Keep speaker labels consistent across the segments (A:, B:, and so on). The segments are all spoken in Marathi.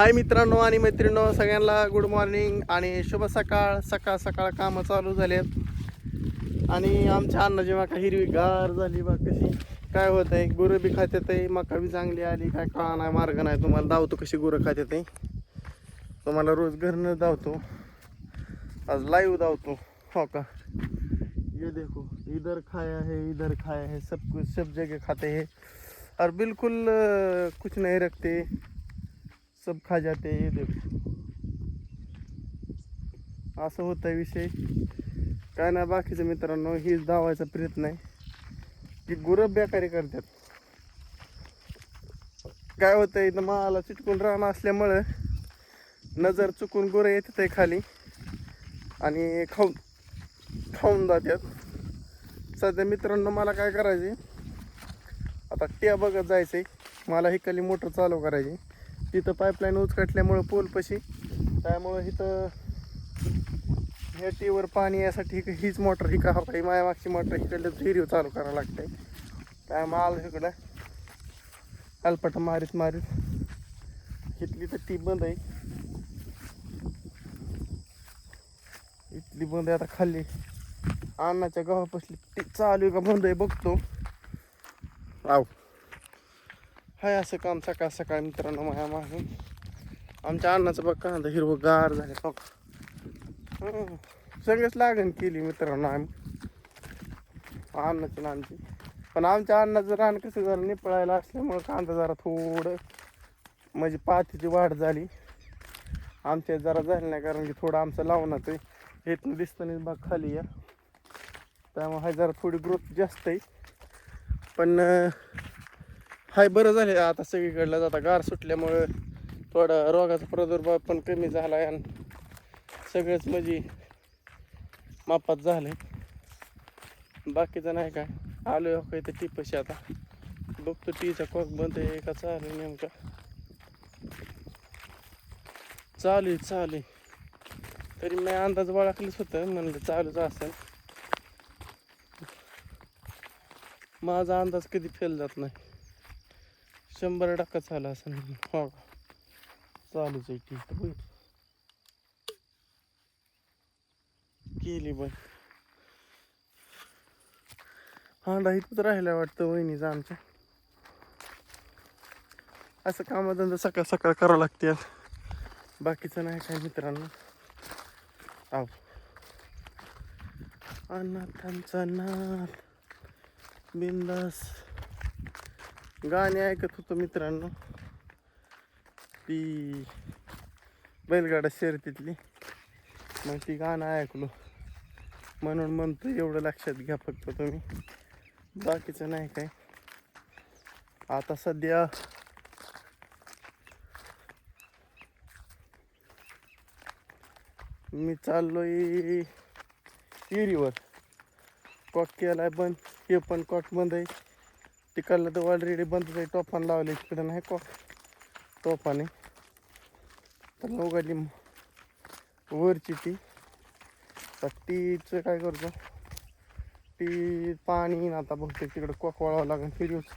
A: हाय मित्रांनो आणि मैत्रिणो सगळ्यांना गुड मॉर्निंग आणि शुभ सकाळ. सकाळ सकाळ कामं चालू झालेत. आणि आमच्या अन्नाची मका हिरवी गार झाली बा कशी. काय होत आहे गुरं बी खात्यात आहे मका बी चांगली आली. काय कळा नाही मार्ग नाही. तुम्हाला धावतो कशी गुरं खात्यात आहे तुम्हाला रोज घरनं धावतो. आज लाईव्ह धावतो. हो का? ये देखो इधर खाया है इधर खाया है. सब कुछ सब जगह खाते हैं. और बिल्कुल कुछ नहीं रखते. सब खा जाते ये देखो। असं होतं विषय. काय नाही बाकीचं मित्रांनो हीच धावायचा प्रयत्न आहे. की गुरं बेकारी करतात. काय होतं इथं माला चिटकून रान असल्यामुळं नजर चुकून गुरं येतात आहे खाली. आणि खाऊन खाऊन जातात. सध्या मित्रांनो मला काय करायचे आता ट्या बघत जायचं आहे मला ही कली मोटर चालू करायची तिथं पाईपलाईन उचकटल्यामुळं पोलपशी त्यामुळं इथं ह्या टीवर पाणी यासाठी हीच मोटर ही का पाहिजे माझ्या मागची मोटर हिकडलं हिरीव चालू करावं लागतंय. काय आलं इकडं. अल्पट मारीत मारीत. इथली तर टी बंद आहे. इथली बंद आहे आता खाल्ली अन्नाच्या गव्हापासली ती चालू आहे का बंद आहे बघतो. आव. हाय असं काम सकाळ सकाळ मित्रांनो माया मागून आमच्या अन्नाचं बघ कांदा हिरवं गार झाले बघ. सगळेच लागण केली मित्रांनो आम्ही. अन्नाची आणि आमची. पण आमच्या अन्नाचं रान कसं झालं निपळायला असल्यामुळं कांदा जरा थोडं म्हणजे पातीची वाढ झाली. आमच्या जरा झाली नाही कारण की थोडं आमचं लावणार ते इथून दिसताना बाग खाली या. त्यामुळे हा जरा थोडी ग्रोथ जास्त आहे. पण हाय बरं झाले. आता सगळीकडलं जाता. गार सुटल्यामुळं थोडा रोगाचा प्रादुर्भाव पण कमी झाला आहे आणि सगळंच म्हणजे मापात झालं बाकीचं नाही काय. आलो हो काही तर टिपशी आता. बघतो टीचा कॉक बंद आहे का चालू नेमका. चालू चालू तरी मी अंदाज बाळखलंच होतं. म्हणलं चालूच असेल. माझा अंदाज कधी फेल जात नाही. शंभर टक्का चालू असेल. हो का चालूच आहे ठीक बघ केली पण हांडा इथंच राहिला वाटतं वहिनीचा आमच्या. असं कामधंदा सकाळ सकाळ करावं लागते. बाकीचं नाही काय मित्रांनो. आव. अनाथांचा नाथ बिंदास गाणी ऐकत होतो मित्रांनो. ती बैलगाडा शर्यतीतली. मग ती गाणं ऐकलो. म्हणून म्हणतो एवढं लक्षात घ्या फक्त तुम्ही. बाकीचं नाही काय. आता सध्या मी चाललोय इरीवर कॉक केलाय बंद. हे पण कॉक बंद आहे. तिकडलं तर ऑलरेडी बंद आहे टोफान लावले तिकडं नाही को? टोफाने तर उघडली वरची ती. तर टीचं काय करतो? ती पाणी आता बहुतेक तिकडं कोक वळावं लागेल. हिरीच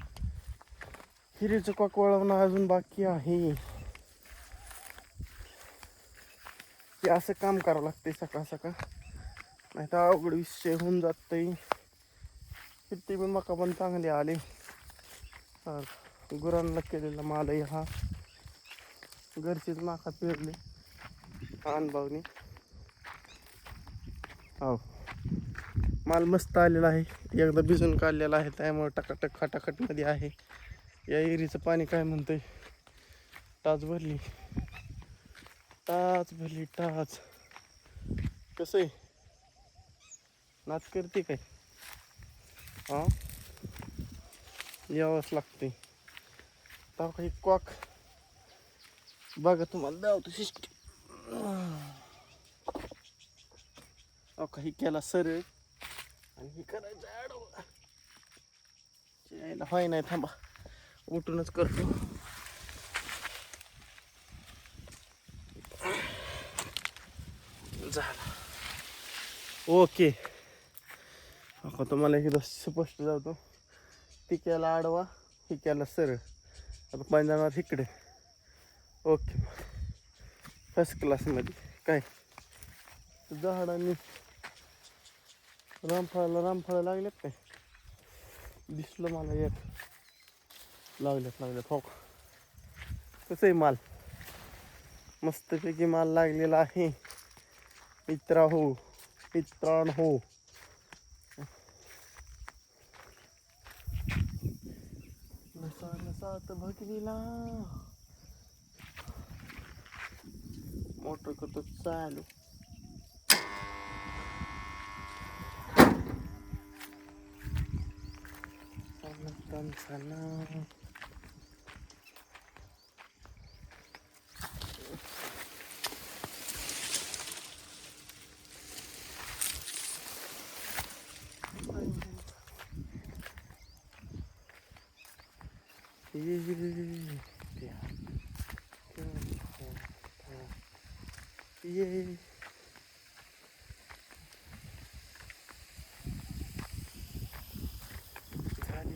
A: हिरीचं कोक वळवणं अजून बाकी आहे. की असं काम करावं लागते सकाळ सकाळ. नाही तर अवघड विषय होऊन जात ती बी मका पण चांगली आली. गुरांना केलेला मालही हा घरचीच माका पेरली. अनुभवनी. हो माल मस्त आलेला आहे. एकदा भिजून काढलेला आहे. त्यामुळे टकाटक खटाखटमध्ये आहे. या एरीचं पाणी काय म्हणतंय? टाच भरली. टाच भरली टाच. कसं आहे? नाच करते काय? हा? यावंच लागते तर काही कॉक. बघा तुम्हाला दावतो शिष्ट अहो काही केला सरळ. आणि हे करायचं आडवं. यायला होय नाही थांबा. उठूनच करतो. झालं. ओके. आता तुम्हाला एकदा स्पष्ट जातो ती केला आडवा हिक्याला केला सरळ आता पंजाबात इकडे. ओके. फर्स्ट क्लासमध्ये काय? झाडांनी रामफळाला रामफळं लागलेत काय? दिसलं मला एक. लागल्यात लागल्यात. हो. कसं आहे माल? मस्तपैकी माल लागलेला आहे. मित्रा हो मित्रांनो. हो सात भगवीला. मोटर करतो चालू. छान sana. Yeah.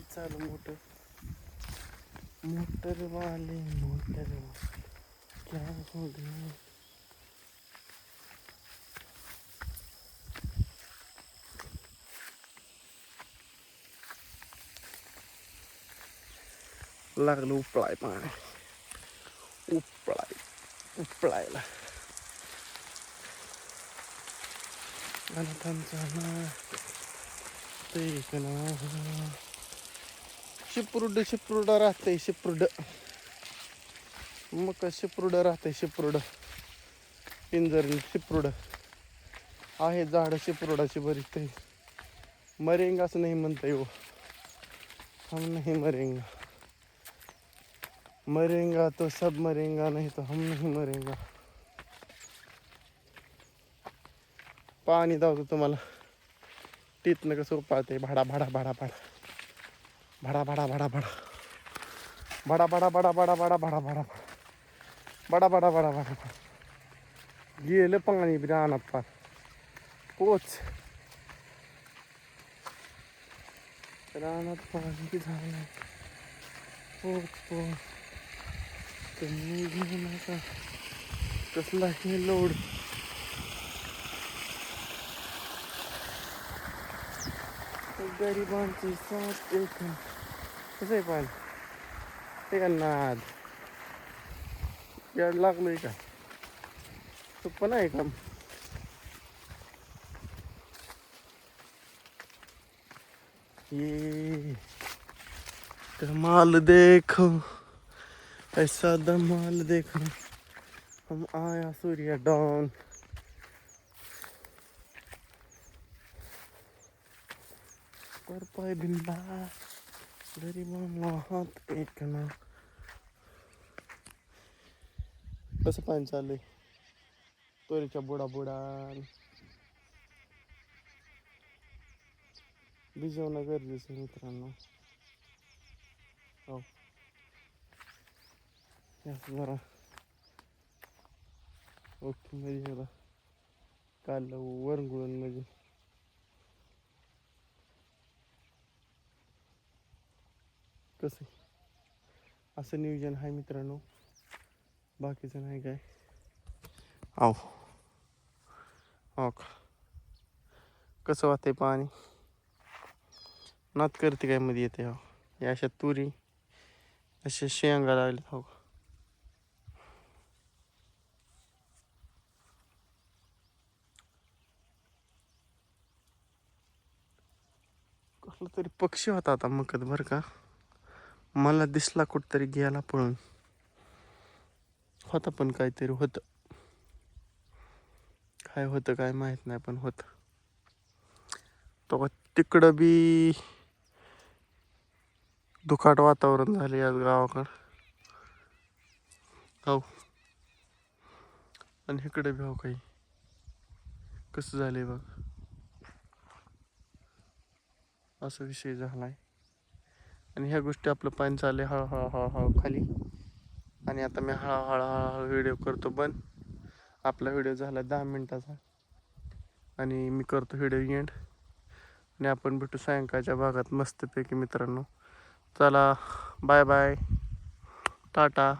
A: चालू मोटर मोटर वाले मोटर क्या हो गया लागलं उपळाय पाणी उपळाय उपळायला अनाथांचा ना ते का ना शिपरुड शिपरुड राहते शिपरुड मग का शिपरुड राहते शिपरुड पिंजर शिपरुड आहे झाड शिपरुडाची बरीच ते मरेंगाच नाही म्हणता येऊ हम नाही मरेंगा मरेंगा तो सब मरेंगा नहीं तो हम नहीं मरेंगा पाणी दावतो तुम्हाला टीतनं कसं पाहते भाडा भाडा भाडा भाडा भडा भडा भडा भडा भडा भडा भडा भडा भडा भडा भडा भडा भडा भडा भडा भडा गेलं पाणी बी रानात पार पोच रानात पाणी झालं पोच पोच तुम्ही घेऊ नका कसलाही लोड गरिबांची साथ एक कसं आहे पण ते का नाद? याड लागलोय का? तो पण आहे का? ये कमाल देखो. ऐसा धमाल देखो हम आया सूर्य डॉन। कर पाय बिंदा गरिबांना हात एक ना कसं पाणी आहे तोरीच्या बुडा बुडा भिजवणं गरजेचं मित्रांनो। हो जरा ओके मध्ये जरा काल वरंगुळून म्हणजे कसं असं नियोजन आहे मित्रांनो बाकीचं नाही काय आव हो का कसं वाटतंय पाणी नात करते काय मध्ये येते हो या अशा तुरी अशा शेंगा लागल्यात हो का कुठला तरी पक्षी होता आता मकत बरं का? मला दिसला कुठतरी गेला पळून. होता पण काहीतरी होतं. काय होतं काय माहीत नाही पण होत. तो तिकडं बी दुखाट वातावरण झाले आज गावाकडं. हो आणि इकडे बी हो काही. कसं झालंय बघ. असा विषय झाला आहे आणि ह्या गोष्टी आपलं पाणी चालले हळूहळू हळूहळू खाली. आणि आता मी हळूहळू हळूहळू व्हिडिओ करतो बंद. आपला व्हिडिओ झाला दहा मिनटाचा. आणि मी करतो व्हिडिओ एंड आणि आपण भेटू सायंकाळच्या भागात मस्तपैकी मित्रांनो. चला बाय बाय टाटा.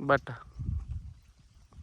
A: बाटा.